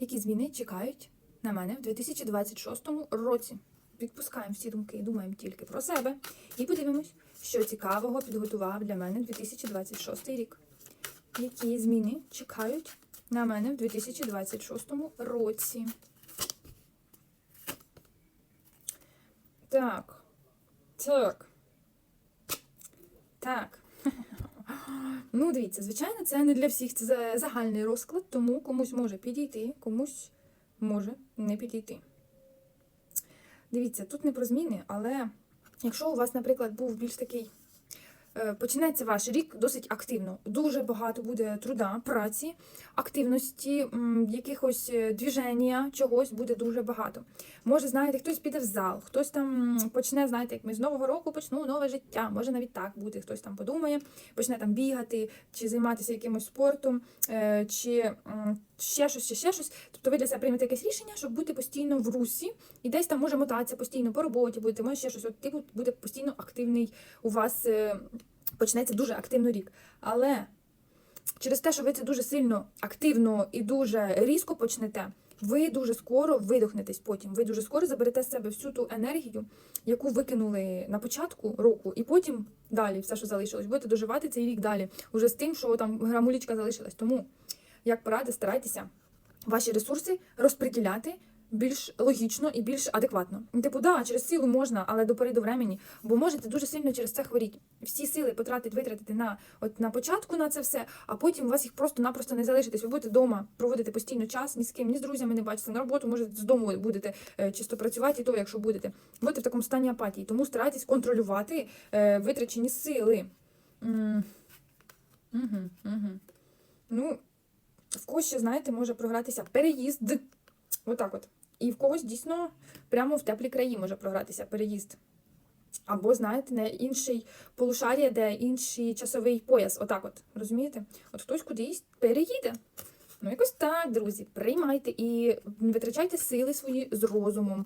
Які зміни чекають на мене в 2026 році? Відпускаємо всі думки, і думаємо тільки про себе і подивимось, що цікавого підготував для мене 2026 рік. Які зміни чекають на мене в 2026 році? Так. Так. Так. Ну, дивіться, звичайно, це не для всіх, це загальний розклад, тому комусь може підійти, комусь може не підійти. Дивіться, тут не про зміни, але якщо у вас, наприклад, був більш такий. Е, Починається ваш рік досить активно. Дуже багато буде труда, праці, активності, якихось е, движення, чогось буде дуже багато. Може, знаєте, хтось піде в зал, хтось там почне, знаєте, як ми з нового року почну нове життя. Може навіть так бути. Хтось там подумає, почне там бігати, чи займатися якимось спортом, е, чи ще щось, чи ще щось. Тобто ви для себе приймете якесь рішення, щоб бути постійно в русі, і десь там може мотатися постійно по роботі, будете, може ще щось. От типу буде постійно активний у вас. Почнеться дуже активно рік. Але через те, що ви це дуже сильно активно і дуже різко почнете, ви дуже скоро видохнетесь потім. Ви дуже скоро заберете з себе всю ту енергію, яку викинули на початку року, і потім далі все, що залишилось, будете доживати цей рік далі, уже з тим, що там грамулічка залишилась. Тому, як порада, старайтеся ваші ресурси розподіляти більш логічно і більш адекватно. Типу, да, через силу можна, але до пори до времені, бо можете дуже сильно через це хворіти. Всі сили потратити, витратити на от на початку на це все, а потім у вас їх просто-напросто не залишитись. Ви будете вдома проводити постійно час, ні з ким, ні з друзями не бачите. На роботу може з дому будете е, чисто працювати, і то, якщо будете. Будете в такому стані апатії. Тому старайтесь контролювати е, витрачені сили. М. Угу, угу. Ну, в когось знаєте, може програтися переїзд. Отак от. І в когось дійсно прямо в теплі краї може програтися переїзд. Або, знаєте, на інший полушарія, де інший часовий пояс. Отак от. Розумієте? От хтось кудись переїде. Ну, якось так, друзі, приймайте і витрачайте сили свої з розумом.